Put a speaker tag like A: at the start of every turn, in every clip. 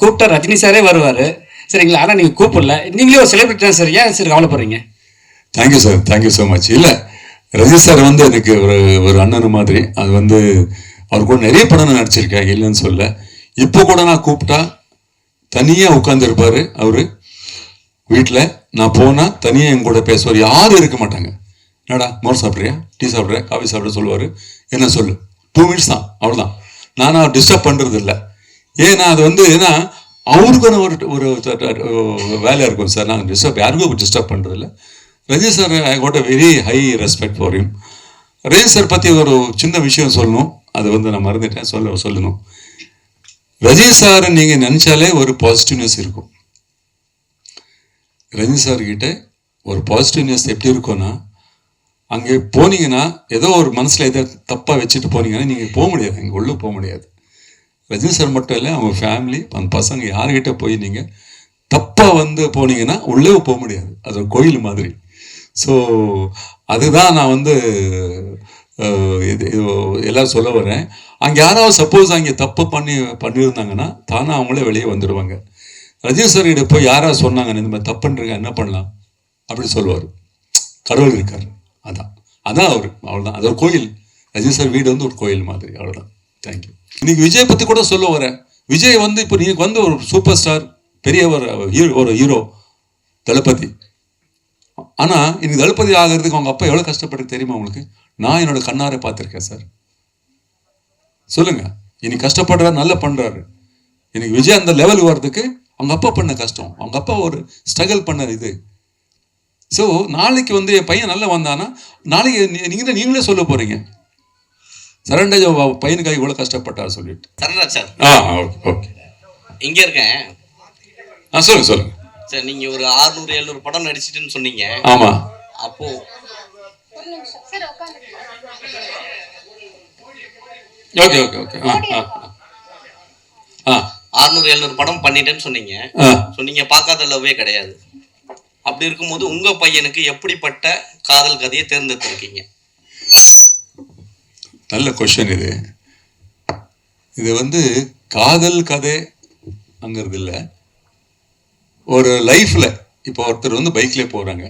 A: கூப்பிட்டா ரஜினி சாரே வருவார். சரிங்களா? ஆனால் நீங்கள் கூப்பிடல. நீங்களே ஒரு செலிபிரிட்டி தான் சார்? ஏன் சார் கவலைப்படுறீங்க
B: thank you sir thank you so much இல்லை ரஜினி சார் வந்து எனக்கு ஒரு ஒரு அண்ணன் மாதிரி. அது வந்து அவர் கூட நிறைய படம் நான் நடிச்சிருக்கேன். இல்லைன்னு சொல்ல இப்போ கூட நான் கூப்பிட்டா தனியாக உட்காந்துருப்பார் அவர். வீட்டில் நான் போனால் தனியாக என் கூட பேசுவார். யாரும் இருக்க மாட்டாங்க. என்னடா மோர் சாப்பிட்றியா? டீ சாப்பிட்றியா? காஃபி சாப்பிட்ற சொல்லுவார். என்ன சொல்லு. டூ மினிட்ஸ் தான். அவ்வளோதான் நான் டிஸ்டர்ப் பண்ணுறது இல்லை ஏன்னா அது வந்து ஏன்னா அவருக்கான ஒரு ஒரு வேலையாக இருக்கும் சார். நாங்கள் டிஸ்டர்ப் யாருக்கும் டிஸ்டர்ப் பண்ணுறதில்ல இல்லை Raji sir I got a very high respect for him. Raji sir பற்றி ஒரு சின்ன விஷயம் சொல்லணும். அது வந்து நான் மறந்துட்டேன். சொல்ல சொல்லணும். ரஜி சார் நீங்கள் நினச்சாலே ஒரு பாசிட்டிவ்னஸ் இருக்கும். ரஜினி சார்கிட்ட ஒரு பாசிட்டிவ்னஸ் எப்படி இருக்கும்னா அங்கே போனீங்கன்னா ஏதோ ஒரு மனசில் எதோ தப்பாக வச்சுட்டு போனீங்கன்னா நீங்கள் போக முடியாது. அங்கே உள்ளே போக முடியாது. ரஜினி சார் மட்டும் இல்லை அவங்க ஃபேமிலி அந்த பசங்க யார்கிட்ட போய் நீங்கள் தப்பாக வந்து போனீங்கன்னா உள்ளே போக முடியாது. அது ஒரு கோயில் மாதிரி. ஸோ அதுதான் நான் வந்து இது எல்லோரும் சொல்ல வரேன் அங்கே யாராவது சப்போஸ் அங்கே தப்பு பண்ணி பண்ணியிருந்தாங்கன்னா தானே அவங்களே வெளியே வந்துடுவாங்க ரஜினி சார் கிட்ட போய் யாராவது சொன்னாங்க இந்த மாதிரி தப்புன்றீங்க என்ன பண்ணலாம்? அப்படின்னு சொல்லுவார். கடவுள் இருக்கார். அதான். அதான் அவர். அவ்வளோதான் அது ஒரு கோயில். ரஜினி சார் வீடு வந்து ஒரு கோயில் மாதிரி. அவ்வளோதான் தேங்க்யூ இன்னைக்கு விஜய் பற்றி கூட சொல்ல வரேன். விஜய் வந்து இப்போ நீங்கள் வந்து ஒரு சூப்பர் ஸ்டார் பெரிய ஒரு ஹீரோ ஒரு ஹீரோ தளபதி. ஆனால் இன்னைக்கு தளபதி ஆகிறதுக்கு அவங்க அப்பா எவ்வளோ கஷ்டப்பட்டு தெரியுமா உங்களுக்கு? நான் என்னோட கண்ணாரை பார்த்துருக்கேன் சார் சொல்லுங்க. இன்னைக்கு கஷ்டப்படுறாரு நல்லா பண்றாரு. இன்னைக்கு விஜய் அந்த லெவலுக்கு வர்றதுக்கு அவங்க அப்பா பண்ண கஷ்டம். அவங்க அப்பா ஒரு ஸ்ட்ரகிள் பண்ண இது. ஸோ நாளைக்கு வந்து என் பையன் நல்லா வந்தானா நாளைக்கு நீ- நீங்க தான் நீங்களே சொல்ல போறீங்க. சரண்டேஜ் பையனுக்காக இவ்வளோ கஷ்டப்பட்டார் சொல்லிட்டு.
C: சரணராஜ் சார்.
B: Ah okay.
C: இங்க இருக்கேன்.
B: ஆ சொல்லுங்க சொல்லுங்க.
C: சார் நீங்க ஒரு 600 எழுநூறு படம் நடிச்சிட்டுன்னு சொன்னீங்க.
B: ஆமா.
C: அப்போ
B: ஓகே ஓகே ஓகே. ஆ ஆ ஆ.
C: 600 எழுநூறு படம் பண்ணிட்டேன்னு சொன்னீங்க.
B: ஆ.
C: சொன்னீங்க பார்க்காத லவ்வே கிடையாது. அப்படி இருக்கும்போது உங்க பையனுக்கு எப்படிப்பட்ட காதல் கதையை தேர்ந்தெடுத்திருக்கீங்க?
B: நல்ல கொஷன் இது. இது வந்து காதல் கதை அங்கிறது இல்லை. ஒரு லைஃப்பில் இப்போ ஒருத்தர் வந்து பைக்கில் போகிறாங்க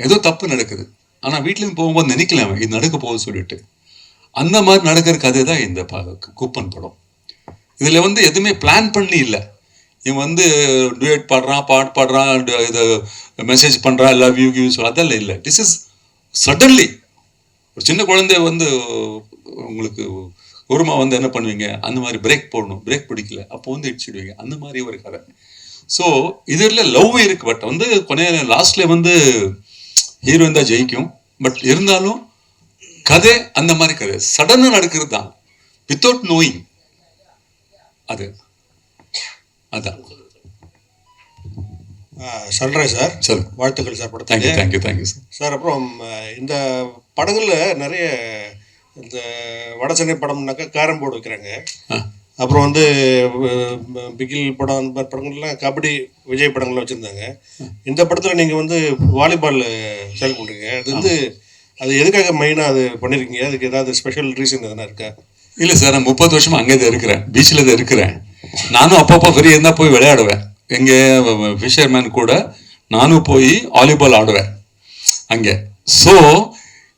B: ஏதோ தப்பு நடக்குது. ஆனால் வீட்டிலேருந்து போகும்போது நினைக்கலாம் அவன், இது நடக்க போகுது சொல்லிட்டு. அந்த மாதிரி நடக்கிற கதை தான் இந்த ப கூப்பன் படம். இதில் வந்து எதுவுமே பிளான் பண்ணி இல்லை. இவன் வந்து டுயட் பாடுறான் பாட்டு பாடுறான் இதை இது மெசேஜ் பண்ணுறான் லவ் யூ கிவ்ஸ் அதெல்லாம் இல்லை. திஸ் இஸ் சடன்லி ஒரு சின்ன குழந்தை வந்து உங்களுக்கு உருமா வந்து என்ன பண்ணுவீங்க? அந்த மாதிரி பிரேக் போடணும். பிரேக் பிடிக்கல. அப்போ வந்து இடிச்சிடுவீங்க. அந்த மாதிரி ஒரு கதை. ஸோ இதில் லவ் இருக்கு பட் வந்து கொனைய லாஸ்ட்ல வந்து ஹீரோயின் தான் ஜெயிக்கும். பட் இருந்தாலும் கதை அந்த மாதிரி கதை. சடனாக நடக்கிறது தான். வித்தவுட் நோயிங் அது. அதான்.
D: Sunrise sir.
B: சொல்லுங்க.
D: வாழ்த்துக்கள் சார்
B: தேங்க்யூ
D: படத்துக்கு
B: thank you thank you sir
D: sir அப்புறம் இந்த படங்களில் நிறைய இந்த வட சென்னை படம்னாக்கா கேரம் போர்டு வைக்கிறாங்க. அப்புறம் வந்து பிகில் படம் அந்த மாதிரி படங்கள்லாம் கபடி விஜய் படங்கள்லாம் வச்சுருந்தாங்க. இந்த படத்தில் நீங்கள் வந்து வாலிபால் செலக்ட் பண்ணுறீங்க அது வந்து அது எதுக்காக மெயினாக அது பண்ணியிருக்கீங்க அதுக்கு ஏதாவது ஸ்பெஷல் ரீசன் எதனா இருக்கா?
B: இல்லை சார் நான் முப்பது வருஷமா அங்கே தான் இருக்கிறேன். பீச்சில் தான் இருக்கிறேன். நானும் அப்பப்போ ஃப்ரீ இருந்தால் போய் விளையாடுவேன். எங்கே ஃபிஷர்மேன் கூட நானும் போய் வாலிபால் ஆடுவேன். அங்கே. ஸோ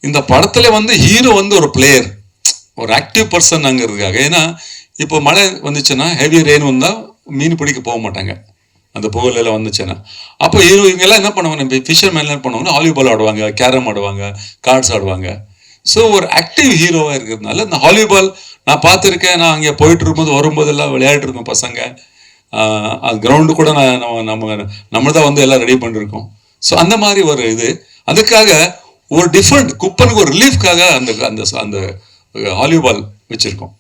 B: இந்த படத்தில் வந்து ஹீரோ வந்து ஒரு பிளேயர் ஒரு ஆக்டிவ் பர்சன் அங்கிறதுக்காக. ஏன்னா இப்போ மழை வந்துச்சுன்னா ஹெவி ரெயின் வந்தால் மீன் பிடிக்க போக மாட்டாங்க. அந்த புகழெல்லாம் வந்துச்சுன்னா. அப்போ ஹீரோ இவங்கெல்லாம் என்ன பண்ணுவாங்க ஃபிஷர்மேன்லாம் என்ன பண்ணுவாங்கன்னா வாலிபால் ஆடுவாங்க கேரம் ஆடுவாங்க கார்ட்ஸ் ஆடுவாங்க. ஸோ ஒரு ஆக்டிவ் ஹீரோவாக இருக்கிறதுனால இந்த வாலிபால் நான் பார்த்துருக்கேன். நான் அங்கே போயிட்டு இருக்கும்போது வரும்போதெல்லாம் விளையாடிட்டு இருக்கோம் பசங்க. கிரவுண்டு கூட நான் நம்ம நம்ம நம்ம தான் வந்து எல்லாம் ரெடி பண்ணிருக்கோம். ஸோ அந்த மாதிரி ஒரு இது. அதுக்காக ஒரு டிஃப்ரெண்ட் குப்பனுக்கு ஒரு ரிலீஃப்காக அந்த அந்த அந்த வாலிபால் வச்சுருக்கோம்.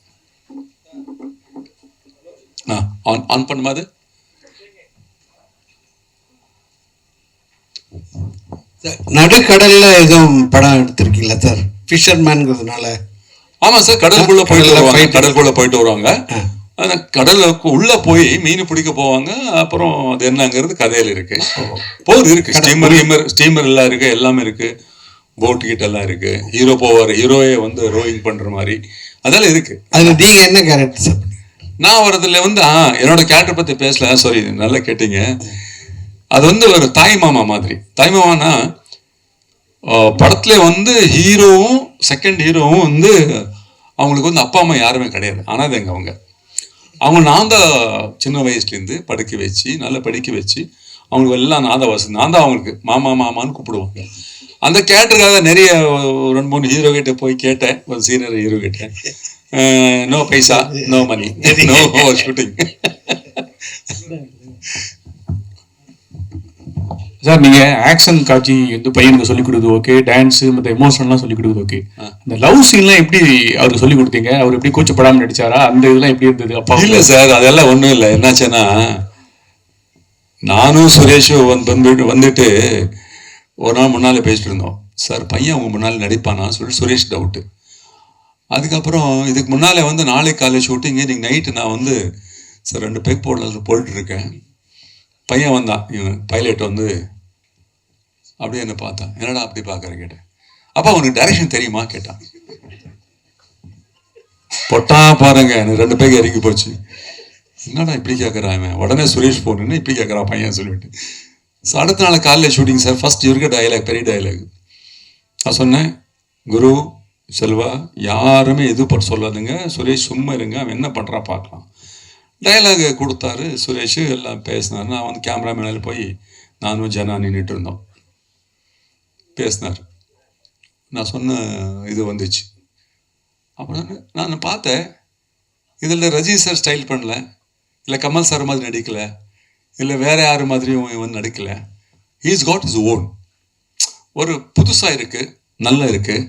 B: ஆ ஆன் ஆன் பண்ணுமாது
E: நடுக்கடல்ல எதுவும் படம் எடுத்திருக்கீங்களா சார்? ஃபிஷர்மேன்ங்கிறதுனால
B: ஆமா சார் கடலுக்குள்ள போயிட்டு வருவாங்க. கடலுக்குள்ள போயிட்டு வருவாங்க. ஆனா கடலுக்கு உள்ள போய் மீன் பிடிக்க போவாங்க. அப்புறம் அது என்னங்கிறது கதையில இருக்கு. போர் இருக்கு. ஸ்டீமர் ஸ்டீமர் எல்லாம் இருக்கு. எல்லாமே இருக்கு. போட் கிட்ட எல்லாம் இருக்கு ஹீரோ போவார் ஹீரோயே வந்து ரோயிங் பண்ற மாதிரி. அதெல்லாம் இருக்கு.
E: அதுல நீங்க என்ன கேரக்டர்?
B: நான் வரதுல வந்து ஆ என்னோட கேரக்டர் பத்தி பேசல. சாரி நல்லா கேட்டீங்க. அது வந்து ஒரு தாய் மாமா மாதிரி. தாய் மாமானா படத்துல வந்து ஹீரோவும் செகண்ட் ஹீரோவும் வந்து அவங்களுக்கு வந்து அப்பா அம்மா யாருமே கிடையாது. அனாதைங்க அவங்க. அவங்க நான் தான் சின்ன வயசுலேருந்து படிக்க வச்சு நல்லா படிக்க வச்சு அவங்களுக்கு எல்லாம் நான் தான் வசதி. நான் தான் அவங்களுக்கு மாமா மாமான்னு கூப்பிடுவாங்க. அந்த கேரக்டருக்காக நிறைய ரெண்டு மூணு ஹீரோ கிட்ட போய் கேட்டேன். ஒரு சீனியர் ஹீரோ கிட்ட no paisa no money no shooting
F: sir நீங்க ஆக்ஷன் காட்சி வந்து பையனுக்கு சொல்லி கொடுக்குது ஓகே டான்ஸ் மற்ற எமோஷன்லாம் சொல்லி கொடுக்குது ஓகே இந்த லவ் சீன்லாம் எப்படி அவருக்கு சொல்லி கொடுத்தீங்க? அவர் எப்படி கூச்சப்படாம நடிச்சாரா? அந்த இதெல்லாம் எப்படி இருந்தது? அப்பா
B: இல்ல சார் அதெல்லாம் ஒண்ணும் இல்லை. என்னாச்சுன்னா நானும் சுரேஷும் வந்து வந்துட்டு ஒரு நாள் முன்னால் பேசிட்டு இருந்தோம் சார் பையன் உங்க முன்னால் நடிப்பானா சொல்லிட்டு சுரேஷ் டவுட்டு. அதுக்கப்புறம் இதுக்கு முன்னாலே வந்து நாளைக்கு காலை ஷூட்டிங்கு இன்றைக்கி நைட்டு நான் வந்து சார் ரெண்டு பேக் போடல போட்டுருக்கேன் பையன் வந்தான். இவன் பைலட் வந்து அப்படியே என்ன பார்த்தான். என்னடா அப்படி பார்க்குறேன் கேட்டேன். அப்பா உனக்கு டைரக்ஷன் தெரியுமா? கேட்டான். பொட்டா பாருங்க எனக்கு ரெண்டு பேருக்கு இறங்கி போச்சு. என்னடா இப்படி கேட்குறான் இவன்? உடனே சுரேஷ் போன்னு இப்படி கேட்குறான் பையன் சொல்லிவிட்டு. ஸோ அடுத்த நாள் காலையில் ஷூட்டிங் சார் ஃபஸ்ட் இருக்க டயலாக் பெரிய டயலாக் நான் சொன்னேன் குரு செல்வா யாருமே எது பண்ண சொல்லாதுங்க. சுரேஷ் சும்மா இருங்க. அவன் என்ன பண்ணுறான் பார்க்கலாம். டயலாக் கொடுத்தாரு சுரேஷ். எல்லாம் பேசினார். நான் வந்து கேமராமேனில் போய் நானும் ஜனா நின்றுட்டு இருந்தோம். பேசினார். நான் சொன்ன இது வந்துச்சு. அப்புறம் நான் பார்த்தேன் இதில் ரஜி சார் ஸ்டைல் பண்ணல. இல்லை கமல் சார் மாதிரி நடிக்கலை. இல்லை வேறு யார் மாதிரியும் இவன் நடிக்கல. ஹீஸ் காட் இஸ் ஓன் ஒரு புதுசாக இருக்குது நல்லா இருக்குது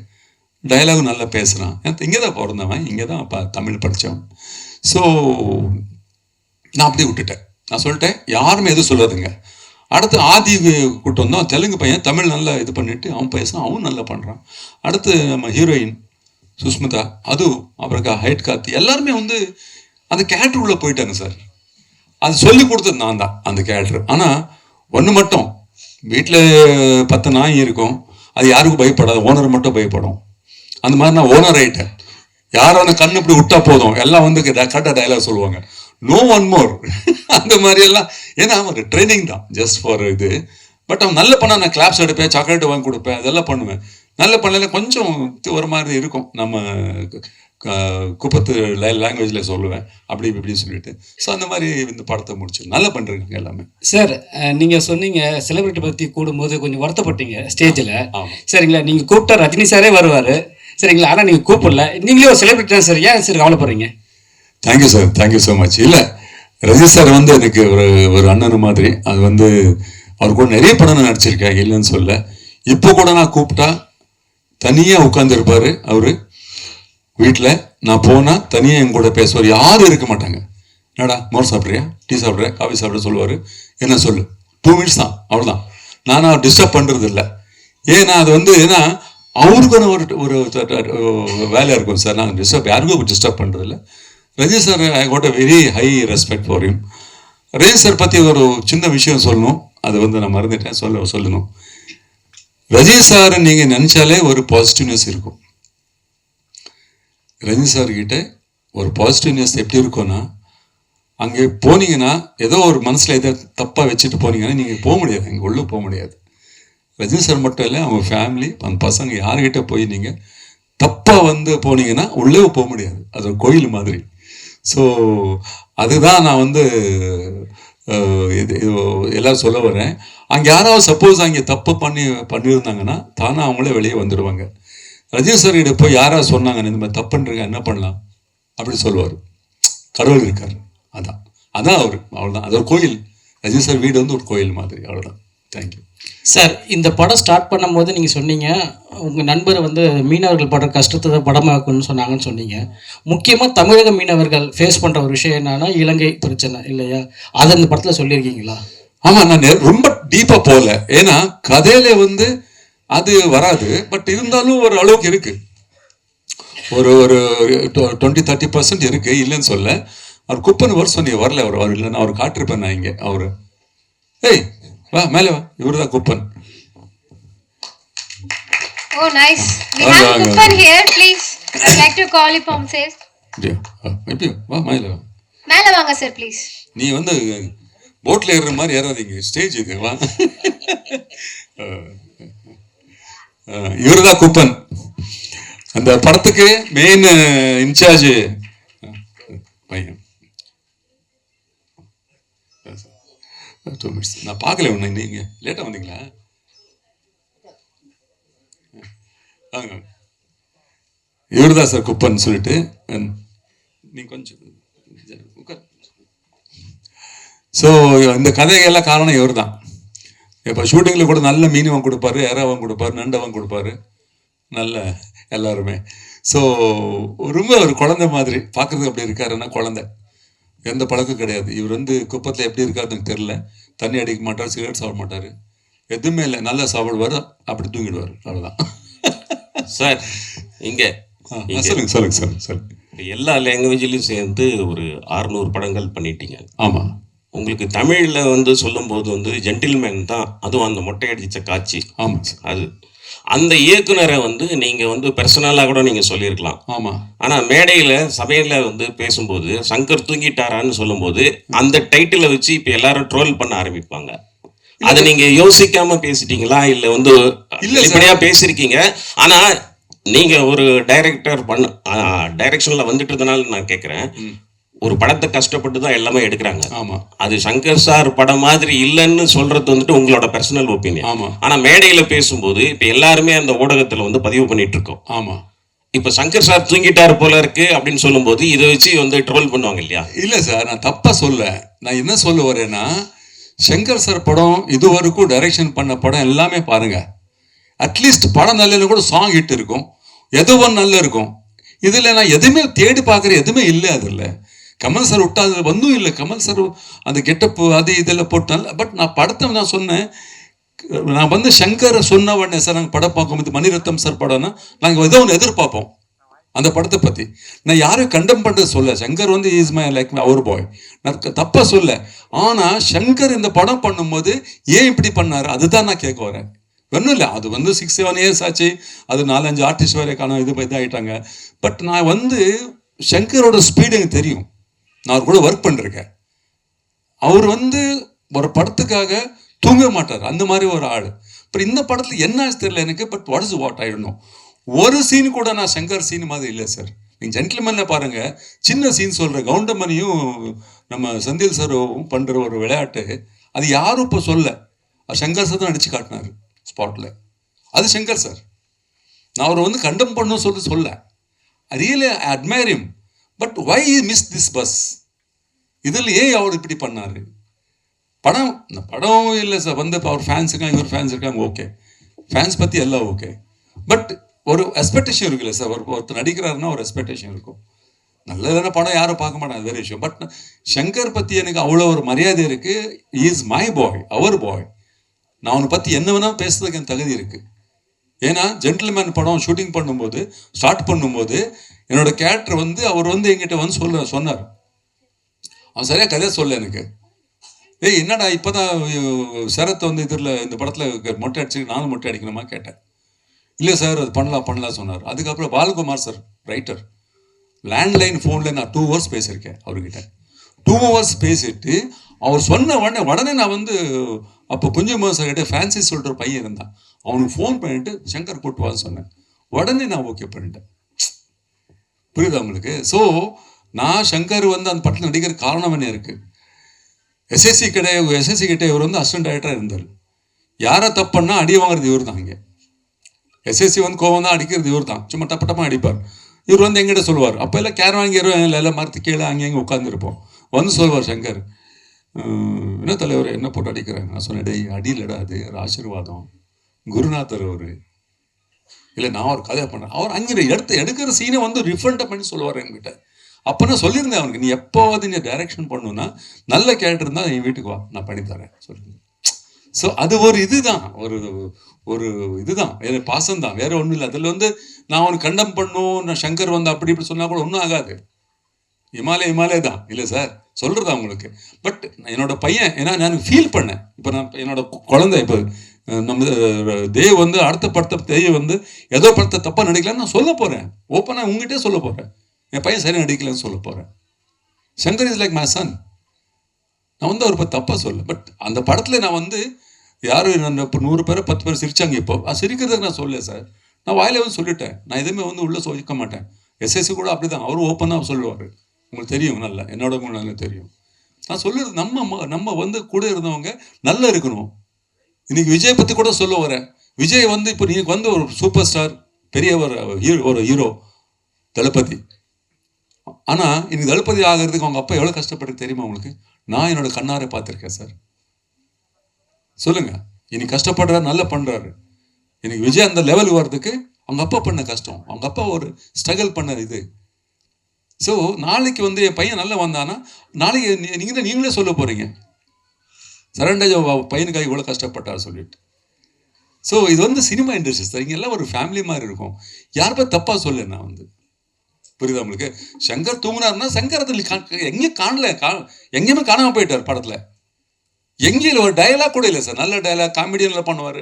B: டயலாகும் நல்லா பேசுகிறான் இங்கே தான் பிறந்தவன் இங்கே தான் அப்போ தமிழ் படித்தவன் ஸோ நான் அப்படியே விட்டுட்டேன். நான் சொல்லிட்டேன் யாருமே எதுவும் சொல்லாதுங்க. அடுத்து ஆதி கூட்டம் தான் தெலுங்கு பையன் தமிழ் நல்லா இது பண்ணிட்டு அவன் பேசுகிறான் அவன் நல்லா பண்ணுறான் அடுத்து நம்ம ஹீரோயின் சுஷ்மிதா அது அப்புறம் ஹைட் காத்தி எல்லாருமே வந்து அந்த கேரக்டர் உள்ளே போயிட்டாங்க சார். அது சொல்லி கொடுத்தது நான் தான் அந்த கேரக்டர் ஆனால் ஒன்று மட்டும் வீட்டில் பத்து நாய் இருக்கும் அது யாருக்கும் பயப்படாது ஓனர் மட்டும் பயப்படும். அந்த மாதிரி நான் ஓனர் ஆகிட்டேன் யாரும் அந்த கண்ணு இப்படி விட்டா போதும். எல்லாம் வந்து கரெக்டாக டயலாக் சொல்லுவாங்க. நோ ஒன் மோர் அந்த மாதிரி எல்லாம் ஏன்னா ஒரு ட்ரைனிங் தான் ஜஸ்ட் ஃபார் இது. பட் அவன் நல்ல பண்ணா நான் கிளாப்ஸ் எடுப்பேன் சாக்லேட் வாங்கி கொடுப்பேன் அதெல்லாம் பண்ணுவேன். நல்ல பண்ணல கொஞ்சம் ஒரு மாதிரி இருக்கும். நம்ம குப்பத்து லாங்குவேஜில் சொல்லுவேன். அப்படி இப்படி சொல்லிட்டு. ஸோ அந்த மாதிரி இந்த படத்தை முடிச்சு நல்லா பண்ணுறீங்க எல்லாமே.
A: சார் அஹ், நீங்க சொன்னீங்க செலிபிரிட்டி பத்தி கூடும்போது கொஞ்சம் வருத்தப்பட்டீங்க ஸ்டேஜில். சரிங்களா? நீங்க கூப்பிட்டா ரஜினி சாரே வருவாரு. சரிங்களா? ஆனா நீங்க கூப்பிடல. நீங்களே ஒரு செலிபிரிட்டி தான் சார் ஏன் சார் கவலைப்படுறீங்க?
B: Thank you sir thank you so much இல்லை ரஜி சார் வந்து எனக்கு ஒரு ஒரு அண்ணன் மாதிரி. அது வந்து அவர் கூட நிறைய படம் நான் நடிச்சிருக்கேன் இல்லைன்னு சொல்ல இப்போ கூட நான் கூப்பிட்டா தனியாக உட்காந்துருப்பாரு அவரு. வீட்டில் நான் போனால் தனியாக என் கூட பேசுவார். யாரும் இருக்க மாட்டாங்க. என்னடா மோர் சாப்பிட்றியா? டீ சாப்பிட்றியா காஃபி சாப்பிட சொல்லுவார். என்ன சொல்லு? டூ மினிட்ஸ் தான். அவ்வளோதான் நான் அவர் டிஸ்டர்ப் பண்ணுறது இல்லை ஏன்னா அது வந்து ஏன்னா அவருக்கான ஒரு ஒரு வேலையாக இருக்கும் சார். நாங்கள் டிஸ்டர்ப் யாருக்கும் டிஸ்டர்ப் பண்ணுறது இல்லை Raji sir I got a very high respect for him Raji sir பற்றி ஒரு சின்ன விஷயம் சொல்லணும். அது வந்து நான் மறந்துட்டேன். சொல்ல சொல்லணும் ரஜி சார் நீங்கள் நினச்சாலே ஒரு பாசிட்டிவ்னஸ் இருக்கும். ரஜினி சார்கிட்ட ஒரு ஒரு பாசிட்டிவ்னஸ் எப்படி இருக்கும்னா அங்கே போனீங்கன்னா ஏதோ ஒரு மனசில் எதோ தப்பாக வச்சுட்டு போனீங்கன்னா நீங்கள் போக முடியாது. அங்கே உள்ளே போக முடியாது. ரஜினி சார் மட்டும் இல்லை அவங்க ஃபேமிலி அந்த பசங்க யாருக்கிட்ட போய் நீங்கள் தப்பாக வந்து போனீங்கன்னா உள்ளே போக முடியாது. அது ஒரு கோயில் மாதிரி. ஸோ அதுதான் நான் வந்து இது இது எல்லாம் சொல்ல வரேன் அங்கே யாராவது சப்போஸ் அங்கே தப்பு பண்ணி பண்ணியிருந்தாங்கன்னா தானே அவங்களே வெளியே வந்துடுவாங்க கிட்ட போய் யாராவது சொன்னாங்க இந்த மாதிரி தப்புன்றீங்க என்ன பண்ணலாம்? அப்படி சொல்லுவார். கடவுள் இருக்கார். அதான். அதான் அவர். அவ்வளோதான் அது ஒரு கோயில். ரஜினி சார் வீடு வந்து ஒரு கோயில் மாதிரி. அவ்வளோதான் தேங்க்யூ
G: சார் இந்த படம் ஸ்டார்ட் பண்ணும்போது நீங்கள் சொன்னீங்க உங்கள் நண்பர் வந்து மீனவர்கள் படுற கஷ்டத்தை படமாக்கணும்னு சொன்னாங்கன்னு சொன்னீங்க. முக்கியமாக தமிழக மீனவர்கள் ஃபேஸ் பண்ணுற ஒரு விஷயம் என்னன்னா இலங்கை பிரச்சனை இல்லையா? அதை இந்த படத்தில் சொல்லியிருக்கீங்களா?
B: ஆமா நான் ரொம்ப டீப்பா போகல. ஏன்னா கதையில வந்து அது வராது பட் இருந்தாலும் ஒரு அளவுக்கு இருக்கு ஒரு ஒரு டுவெண்ட்டி தேர்ட்டி பர்சன்ட் இருக்கு இல்லைன்னு சொல்ல அவர் குப்பன் வருஷம் நீ வரல அவர் அவர் இல்லைன்னா அவர் காட்டிருப்பேன் நான் இங்க அவரு ஏய் வா மேலே வா இவரு தான் Kuppan
H: Oh, nice. We have
B: yeah, yeah.
H: Kuppan here, please. I'd like to call you Pom says.
B: இப்படியா ஆ, இப்படியா வா மேலே வா
H: மேலே வாங்க சார் ப்ளீஸ்
B: நீ வந்து போட்டில் ஏறுற மாதிரி ஏறாதீங்க ஸ்டேஜ் இது வா இவர் தான் குப்பன். அந்த படத்துக்கு மெயின் இன்சார்ஜ் பையன். டூ மினிட்ஸ் நான் பார்க்கல ஒன்று நீங்க லேட்டாக வந்தீங்களா? இவர் தான் சார் குப்பன் சொல்லிட்டு நீ கொஞ்சம் ஸோ இந்த கதைகள்லாம் காரணம் இவர் தான் இப்போ ஷூட்டிங்கில் கூட நல்ல மீனவன் கொடுப்பாரு எறவன் கொடுப்பாரு நண்டவன் கொடுப்பாரு. நல்ல எல்லாருமே. ஸோ ரொம்ப ஒரு குழந்தை மாதிரி. பார்க்குறதுக்கு அப்படி இருக்காருன்னா குழந்தை. எந்த பழக்கம் கிடையாது. இவர் வந்து குப்பத்தில் எப்படி இருக்காருன்னு தெரில தண்ணி அடிக்க மாட்டார் சிகரெட் சாப்பிட மாட்டார். எதுவுமே இல்லை. நல்லா சாப்பிடுவார் அப்படி தூங்கிடுவார். அவ்வளோதான்
I: சார் இங்க
B: சொல்லுங்க சொல்லுங்க சொல்லுங்க சொல்லுங்க.
I: எல்லா லாங்குவேஜ்லையும் சேர்ந்து ஒரு அறுநூறு படங்கள் பண்ணிட்டீங்க.
B: ஆமாம்
I: உங்களுக்கு தமிழில் வந்து சொல்லும்போது வந்து ஜென்டில்மேன் தான் அதுவும் அந்த மொட்டை அடிச்ச காட்சி.
B: ஆமாம்
I: அது அந்த இயக்குனரை வந்து நீங்கள் வந்து பர்சனலாக கூட நீங்கள் சொல்லியிருக்கலாம்.
B: ஆமாம்
I: ஆனால் மேடையில் சபையில் வந்து பேசும்போது சங்கர் தூங்கிட்டாரான்னு சொல்லும்போது அந்த டைட்டிலை வச்சு இப்போ எல்லாரும் ட்ரோல் பண்ண ஆரம்பிப்பாங்க. அதை நீங்க யோசிக்காம பேசிட்டீங்களா? இல்ல வந்து. இப்படியா பேசியிருக்கீங்க ஆனா நீங்க ஒரு டைரக்டர் பண்ண டைரக்ஷன்ல வந்துட்டதுனால நான் கேட்குறேன் ஒரு படத்தை கஷ்டப்பட்டு தான் எல்லாமே எடுக்கிறாங்க.
B: ஆமாம்
I: அது சங்கர் சார் படம் மாதிரி இல்லைன்னு சொல்றது வந்துட்டு உங்களோட பர்சனல் ஒப்பீனியன்
B: ஆமா.
I: ஆனா மேடையில பேசும்போது இப்ப எல்லாருமே அந்த ஊடகத்துல வந்து பதிவு பண்ணிட்டு இருக்கோம்
B: ஆமாம்
I: இப்ப சங்கர் சார் தூங்கிட்டாரு போல இருக்கு அப்படின்னு சொல்லும்போது இதை வச்சு வந்து ட்ரோல் பண்ணுவாங்க இல்லையா?
B: இல்லை சார் நான் தப்பாக சொல்ல. நான் என்ன சொல்ல வரேன்னா சங்கர் சார் படம் இதுவரைக்கும் டைரக்ஷன் பண்ண படம் எல்லாமே பாருங்க. அட்லீஸ்ட் படம் நல்ல கூட சாங் ஹிட் இருக்கும். ஒன்று நல்ல இருக்கும். இதில் நான் எதுவுமே தேடி பார்க்குற எதுவுமே இல்லை அதில். கமல் சார் விட்டா அது வந்தும் இல்லை. கமல் சார் அந்த கெட்டப்பு அது இதெல்லாம் போட்டால பட் நான் படத்தை நான் சொன்னேன். நான் வந்து சங்கரை சொன்ன உடனே சார் நாங்கள் படம் பார்க்கும்போது மணிரத்னம் சார் படம்னா நாங்கள் ஏதோ ஒன்று எதிர்பார்ப்போம். அந்த படத்தை பற்றி நான் யாரும் கண்டம் பண்ணுறது சொல்ல சங்கர் வந்து இஸ் மை லைக் அவர் பாய் நான் தப்பாக சொல்ல ஆனால் சங்கர் இந்த படம் பண்ணும்போது ஏன் இப்படி பண்ணார்? அதுதான் நான் கேட்க வரேன். ஒன்றும் இல்லை. அது வந்து சிக்ஸ் செவன் இயர்ஸ் ஆச்சு. அது நாலஞ்சு ஆர்டிஸ்ட் வேறு காணும். இது இதாகிட்டாங்க பட் நான் வந்து சங்கரோட ஸ்பீடு எனக்கு தெரியும். நான் அவர் கூட ஒர்க் பண்ணிருக்கேன். அவர் வந்து ஒரு படத்துக்காக தூங்க மாட்டார். அந்த மாதிரி ஒரு ஆள். இப்போ இந்த படத்தில் என்ன ஆச்சு தெரியல எனக்கு பட் வாட் இஸ் வாட் ஆயிடணும் ஒரு சீன் கூட நான் சங்கர் சீன் மாதிரி இல்லை சார் நீங்கள் ஜென்டில்மேன்ல பாருங்க. சின்ன சீன் சொல்கிற கவுண்டமணியும் நம்ம செந்தில் சாரும் பண்ணுற ஒரு விளையாட்டு அது யாரும் இப்போ சொல்ல. சங்கர் சார் தான் நடிச்சு காட்டினாரு ஸ்பாட்டில் அது சங்கர் சார் நான் அவரை வந்து கண்டம் பண்ணும் சொல்லி. சொல்ல really admire but why miss this bus இதில் ஏன் அவர் இப்படி பண்ணாரு. படம் இந்த படம் இல்லை சார் வந்து அவர் ஃபேன்ஸ் இருக்காங்க இவர் ஃபேன்ஸ் இருக்காங்க ஓகே ஃபேன்ஸ் பற்றி எல்லாம் ஓகே பட் ஒரு எக்ஸ்பெக்டேஷன் இருக்குல்ல சார் ஒரு ஒருத்தர் நடிக்கிறாருன்னா ஒரு எக்ஸ்பெக்டேஷன் இருக்கும். நல்லதான படம் யாரும் பார்க்க மாட்டாங்க வேறு விஷயம். பட் சங்கர் பற்றி எனக்கு அவ்வளோ ஒரு மரியாதை இருக்கு. Is my boy our boy நான் அவனை பற்றி என்ன வேணால் பேசுறதுக்கு எனக்கு தகுதி இருக்கு. ஏன்னா ஜென்டில்மேன் படம் ஷூட்டிங் பண்ணும்போது ஸ்டார்ட் பண்ணும்போது என்னோட கேரக்டர் வந்து அவர் வந்து என்கிட்ட வந்து சொல்ல சொன்னார். அவன் சரியாக கதையை சொல்ல எனக்கு. ஏய் என்னடா இப்போ தான் சரத் வந்து இதில் இந்த படத்தில் மொட்டை அடிச்சு நானும் மொட்டை அடிக்கணுமா கேட்டேன். இல்லை சார் அது பண்ணலாம் பண்ணலாம் சொன்னார். அதுக்கப்புறம் பாலகுமார் சார் ரைட்டர் லேண்ட்லைன் ஃபோனில் நான் டூ ஹவர்ஸ் பேசியிருக்கேன் அவர்கிட்ட. டூ ஹவர்ஸ் பேசிட்டு அவர் சொன்ன உடனே உடனே நான் வந்து அப்போ கொஞ்சம் சார் கிட்ட ஃபேன்சி சொல்லிட்டு ஒரு பையன் இருந்தான். அவனுக்கு ஃபோன் பண்ணிட்டு சங்கர் கூட்டுவான்னு சொன்னேன். உடனே நான் ஓகே பண்ணிட்டேன். புரியுதா உங்களுக்கு? ஸோ நான் சங்கர் வந்து அந்த படத்தில் நடிக்கிற காரணம் என்ன இருக்குது எஸ்எஸ்சி கிட்ட எஸ்எஸ்சி கிட்ட இவர் வந்து அசிஸ்டன்ட் டைரக்டராக இருந்தார். யாரை தப்புன்னா அடி வாங்குறது இவர் தான் இங்கே எஸ்எஸ்சி வந்து கோவம் தான் அடிக்கிறது இவர் தான் சும்மா டப்ப டப்பமாக அடிப்பார். இவர் வந்து எங்கிட்ட சொல்லுவார். அப்போ எல்லாம் கேர் வாங்கிடுவோம் இல்லை எல்லாம் மரத்து கீழே அங்கே அங்கே உட்காந்துருப்போம் வந்து சொல்லுவார் சங்கர் என்ன தலைவர் என்ன போட்டு அடிக்கிறாங்க? நான் சொன்னேன் டேய் அடியிலடா அது. ஒரு ஆசீர்வாதம். குருநாதர் அவர். இல்லை நான் ஒரு கதை பண்ணுறேன் அவர் அங்கே எடுத்து எடுக்கிற சீனை வந்து ரிஃபண்டை பண்ணி சொல்லுவார் என்கிட்ட. அப்போ நான் சொல்லியிருந்தேன் அவனுக்கு நீ எப்போவாது நீ டைரக்ஷன் பண்ணுன்னா நல்ல கேரக்டர் இருந்தால் என் வீட்டுக்கு வா நான் பண்ணித்தரேன் சொல்லியிருந்தேன். ஸோ அது ஒரு இதுதான். ஒரு ஒரு இதுதான். வேறு பாசம் தான் வேற ஒன்றும் இல்லை. அதில் வந்து நான் அவனுக்கு கண்டம் பண்ணும் நான் சங்கர் வந்து அப்படி இப்படி சொன்னால் கூட ஒன்றும் ஆகாது. இமாலய இமாலய தான். இல்லை சார் சொல்கிறதா உங்களுக்கு. பட் என்னோட பையன் ஏன்னா நான் ஃபீல் பண்ணேன். இப்போ நான் என்னோட குழந்தை இப்போ நம்ம தேவ் வந்து அடுத்த படத்தை தேவ் வந்து ஏதோ படத்தை தப்பாக நடிக்கலன்னு நான் சொல்ல போகிறேன் ஓப்பனாக உங்ககிட்டே சொல்ல போகிறேன் என் பையன் சரியாக நடிக்கலன்னு சொல்ல போகிறேன் Shankar is like my son நான் வந்து அவர் பற்றி தப்பாக சொல்ல பட் அந்த படத்தில் நான் வந்து யாரும் நான் இப்போ நூறு பேரை பத்து பேர் சிரிச்சாங்க இப்போ. அது சிரிக்கிறதுக்கு நான் சொல்லலை சார் நான் வாயில வந்து சொல்லிட்டேன். நான் எதுவுமே வந்து உள்ளே சொல்லிக்க மாட்டேன். எஸ்எஸ்சி கூட அப்படி தான் அவரும் ஓப்பனாக சொல்லுவார். உங்களுக்கு தெரியும் நல்லா. என்னோட உங்களுக்கு நல்லா தெரியும். நான் சொல்லுறது நம்ம ம- நம்ம வந்து கூட இருந்தவங்க நல்லா இருக்கணும். இன்னைக்கு விஜய் பற்றி கூட சொல்ல வரேன். விஜய் வந்து இப்போ நீங்கள் வந்து ஒரு சூப்பர் ஸ்டார் பெரிய ஒரு ஹீரோ ஒரு ஹீரோ தளபதி. ஆனால் இன்னைக்கு தளபதி ஆகிறதுக்கு அவங்க அப்பா எவ்வளோ கஷ்டப்பட்டு தெரியுமா உங்களுக்கு? நான் என்னோட கண்ணாரை பார்த்துருக்கேன் சார் சொல்லுங்க. இன்னைக்கு கஷ்டப்படுறாரு நல்லா பண்றாரு. இன்னைக்கு விஜய் அந்த லெவலுக்கு வர்றதுக்கு அவங்க அப்பா பண்ண கஷ்டம். அவங்க அப்பா ஒரு ஸ்ட்ரகிள் பண்ண இது. ஸோ நாளைக்கு வந்து என் பையன் நல்லா வந்தானா நாளைக்கு நீ- நீங்க நீங்களே சொல்ல போறீங்க. சரண்டேஜ் பையனுக்காக இவ்வளோ கஷ்டப்பட்டார் சொல்லிட்டு. ஸோ இது வந்து சினிமா இண்டஸ்ட்ரி சார் இங்கே எல்லாம் ஒரு ஃபேமிலி மாதிரி இருக்கும். யாருமே தப்பாக சொல்ல நான் வந்து. புரியுதா உங்களுக்கு? சங்கர் தூங்குனாருன்னா சங்கர் அதில் எங்கேயும் காணல. கா எங்கேயுமே காணாமல் போயிட்டார் படத்தில். எங்கேயும் ஒரு டயலாக் கூட இல்லை சார் நல்ல டயலாக் காமெடியனில் பண்ணுவார்.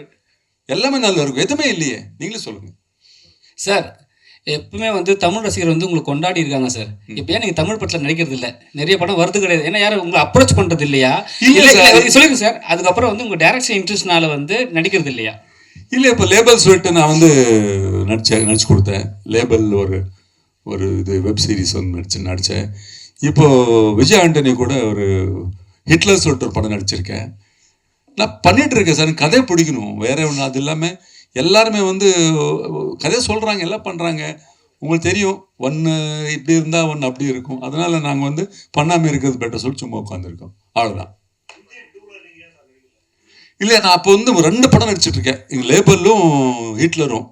B: எல்லாமே நல்லா இருக்கும். எதுவுமே இல்லையே. நீங்களே சொல்லுங்கள்
A: சார் எப்பவுமே வந்து தமிழ் ரசிகர் வந்து உங்களுக்கு கொண்டாடி இருக்காங்க சார். இப்போ ஏன் நீங்கள் தமிழ் படத்தில் நடிக்கிறது இல்லை? நிறைய படம் வருது கிடையாது. ஏன்னா யாரும் உங்களை அப்ரோச் பண்ணுறது இல்லையா? சொல்லுங்க சார். அதுக்கப்புறம் வந்து உங்கள் டேரக்ஷன் இன்ட்ரெஸ்ட்னால வந்து நடிக்கிறது இல்லையா?
B: இல்லை இப்போ லேபல் சொல்லிட்டு நான் வந்து நடிச்சேன் நடிச்சு கொடுத்தேன். லேபல் ஒரு ஒரு இது வெப் சீரிஸ் வந்து நடிச்சு நடித்தேன் இப்போ விஜய் ஆண்டனி கூட ஒரு ஹிட்லர் சொல்லிட்டு ஒரு படம் நடிச்சிருக்கேன். நான் பண்ணிட்டு இருக்கேன் சார். கதை பிடிக்கணும். வேற ஒன்று அது இல்லாமல் எல்லாருமே வந்து கதை சொல்கிறாங்க எல்லாம் பண்ணுறாங்க உங்களுக்கு தெரியும் ஒன்று இப்படி இருந்தால் ஒன்று அப்படி இருக்கும். அதனால் நாங்கள் வந்து பண்ணாமல் இருக்கிறது பெட்டர் சொல்லி சும்மா உட்காந்துருக்கோம் அவ்வளோதான் இல்லை நான் அப்போ வந்து ரெண்டு படம் நடிச்சிட்ருக்கேன் எங்கள் லேபர்லும் ஹிட்லரும்.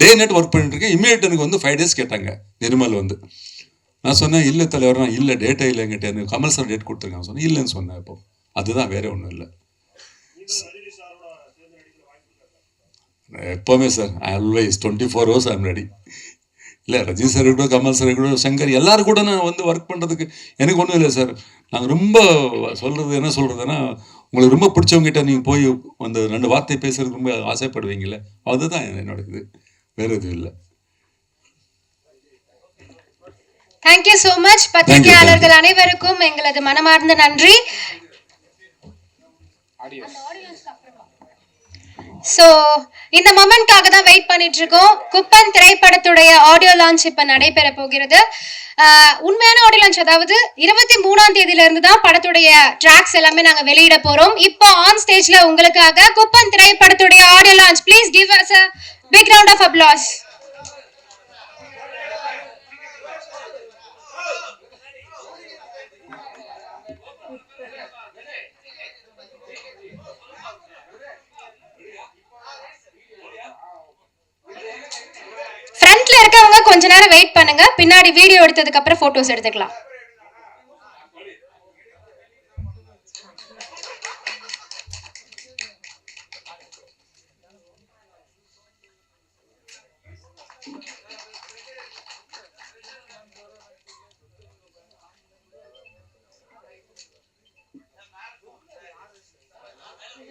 B: டே நைட் ஒர்க் பண்ணிட்டுருக்கேன் இமீடியட் எனக்கு வந்து ஃபைவ் டேஸ் கேட்டாங்க நிர்மல் வந்து. நான் சொன்னேன் இல்லை தலைவர் நான் இல்லை டேட்டா இல்லை எங்கிட்ட எனக்கு கமல் சார் டேட் கொடுத்துருக்காங்க. சொன்னேன் இல்லைன்னு சொன்னேன் இப்போ அதுதான் வேற ஒன்றும் இல்லை. எப்போவுமே sir always twenty four hours I'm ready இல்லை ரஜினி சார் கூட கமல் சார் கூட சங்கர் எல்லாரும் கூட நான் வந்து ஒர்க் பண்ணுறதுக்கு எனக்கு ஒன்றும் இல்லை சார். நாங்கள் ரொம்ப சொல்கிறது என்ன சொல்கிறதுன்னா உங்களுக்கு ரொம்ப பிடிச்சவங்ககிட்ட நீங்கள் போய் அந்த ரெண்டு வார்த்தை பேசுறதுக்கு ரொம்ப ஆசைப்படுவீங்கல்ல அதுதான் என்னோட இது. வேறு எதுவும் இல்லை.
H: தேங்க்யூ so மச் பத்திரிகையாளர்கள் அனைவருக்கும் எங்களது மனமார்ந்த நன்றி. ஸோ இந்த மொமெண்ட்காக தான் வெயிட் பண்ணிட்டு இருக்கோம் குப்பன் திரைப்படத்துடைய ஆடியோ லான்ச் இப்போ நடைபெற போகிறது. உண்மையான ஆடியோ லான்ச் அதாவது இருபத்தி மூணாம் தேதியில இருந்து தான் படத்துடைய ட்ராக்ஸ் எல்லாமே நாங்க வெளியிட போறோம். இப்போ ஆன் ஸ்டேஜ்ல உங்களுக்காக Kuppan திரைப்படத்துடைய audio launch please give us a big round of applause கொஞ்ச நேரம் வெயிட் பண்ணுங்க. பின்னாடி வீடியோ எடுத்ததுக்கு அப்புறம் போட்டோஸ் எடுத்துக்கலாம்.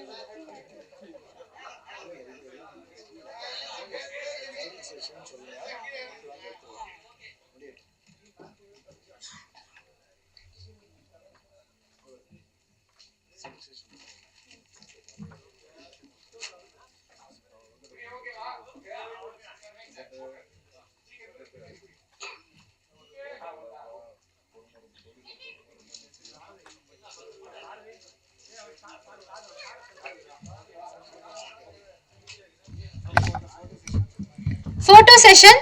H: photo session